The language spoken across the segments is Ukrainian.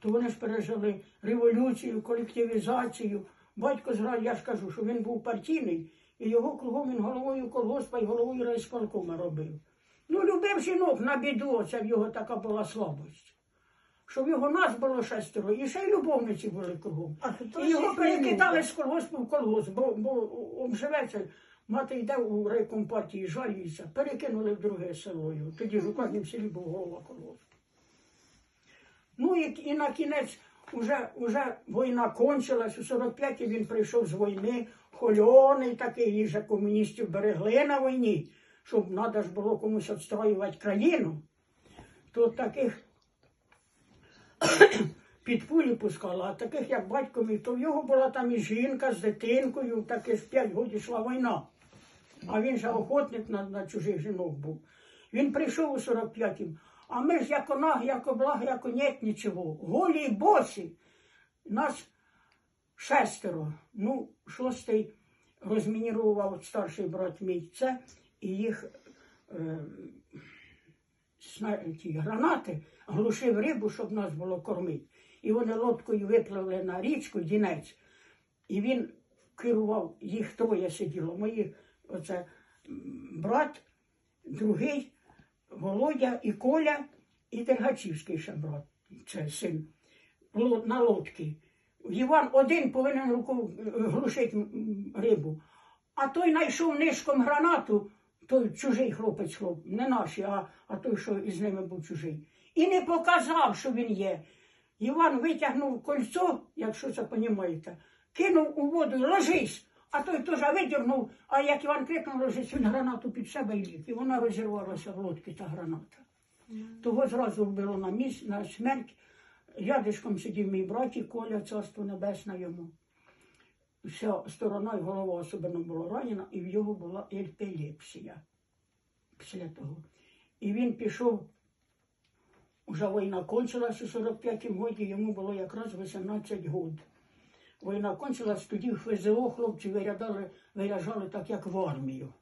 То вони ж пережили революцію, колективізацію. Батько зграв, я ж кажу, що він був партійний, і його кругом він головою колгоспа і головою райсполкома робив. Ну, любив жінок на біду, це в його така була слабость. Що в його нас було шестеро, і ще й любовниці були кругом. А І його перекидали з колгоспу в колгосп, бо, бо обживеться, мати йде у райком партії, жаліється, перекинули в друге село. Тоді в кожному селі був голова колгоспу. Ну і, і на кінець уже, уже війна кончилась, у 45-ті він прийшов з війни, хольоний такий, їх же комуністів берегли на війні, щоб треба ж було комусь відстроювати країну. То таких під пулі пускала, а таких як батько мій, то в його була там і жінка з дитинкою, таке ж п'ять років йшла війна. А він же охотник на, на чужих жінок був. Він прийшов у 45-м, а ми ж як онаг, як облаг, як нет нічого. Голі й босі. Нас шестеро. Ну, шостий розмінірував старший брат мій це, і їх е, ті гранати глушив рибу, щоб нас було кормити. І вони лодкою випливли на річку Дінець. І він керував, їх троє сиділо. Мої, оце брат, другий, Володя і Коля, і Дергачівський ще брат, це син, на лодці. Іван один повинен руку глушити рибу. А той знайшов нишком гранату, той чужий хлопець, хлоп, не наші, а, а той, що із ними був чужий. І не показав, що він є. Іван витягнув кольцо, якщо це понімаєте, кинув у воду ложись. А той теж видірнув, а як Іван крикнув він гранату під себе і ліг. І вона розірвалася в лодці, та граната. Того зразу вбило на місць, на смерть. Рядишком сидів мій братик Коля, царство небесне йому. Вся сторона і голова особливо була ранена, і в його була епілепсія після того. І він пішов, вже війна кончилась у 45-му році, йому було якраз 18 років. Війна кончилась, тоді в ФЗО хлопці вирядали, виряджали так, як в армію.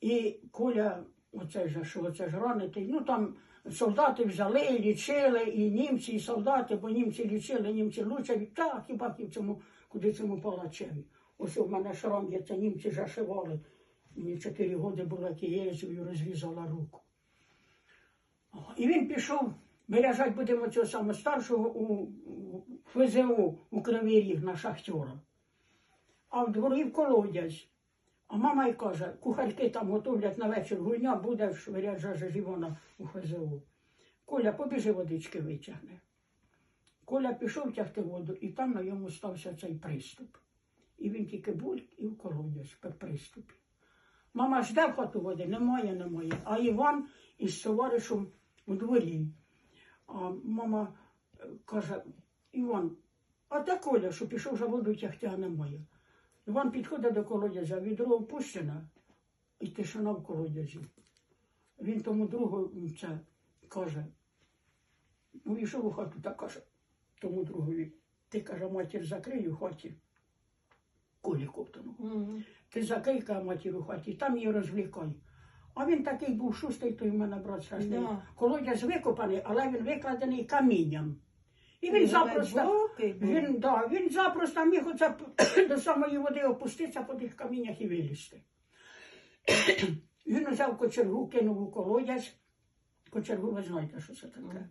І Коля, оце ж, що оце ж ранитий, ну там солдати взяли, лічили, і німці, і солдати, бо німці лічили, німці лучать, так, і бак і в цьому, куди цьому палачеві. Ось у мене шрам є, це німці зашивали. Мені чотири роки я лезвію розрізала руку. І він пішов, виряжати будемо цього саме старшого у ФЗО у Кривий Ріг на шахтера. А в дворі в колодязь. А мама й каже, кухарки там готовлять на вечір, гульня буде, виряджає Івана у ФЗО. Коля, побіжи водички витягне. Коля пішов тягти воду, і там на йому стався цей приступ. І він тільки бульк і в колодязь при приступі. Мама жде в хату води, немає, немає. А Іван із товаришем у дворі. А мама е, каже, Іван, а де Коля, що пішов за воду тягти, а немає. Іван підходить до колодязя, відро опущено, і тишина в колодязі. Він тому другу це каже, увійшов у хату та каже тому другові, ти каже, матір закрий у хаті. Колі коптану. Мгм. Ти закрий каже, матір у хаті, там її розвлікай. А він такий був шустий, той в мене брат страшний. Да. Колодязь викопаний, але він викладений камінням. І він запросто. Він, да, він запросто міг оце до самої води опуститися по тих каміннях і вилізти. Він взяв кочергу, кинув у колодязь. Кочергу, ви знаєте, що це таке.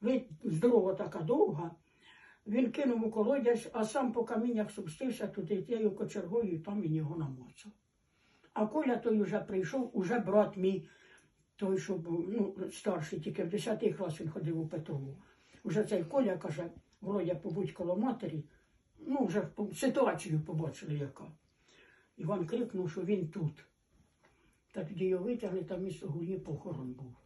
Ви здорова така довга. Він кинув у колодязь, а сам по каміннях спустився туди тією кочергою, і там він його намацав. А Коля той вже прийшов, уже брат мій, той, що був ну, старший, тільки в 10 клас він ходив у Петрову. Уже цей Коля каже, Володя, побудь коло матері. Ну, вже ситуацію побачили, яка. Іван крикнув, що він тут. Та тоді його витягли, там місто гульні похорон був.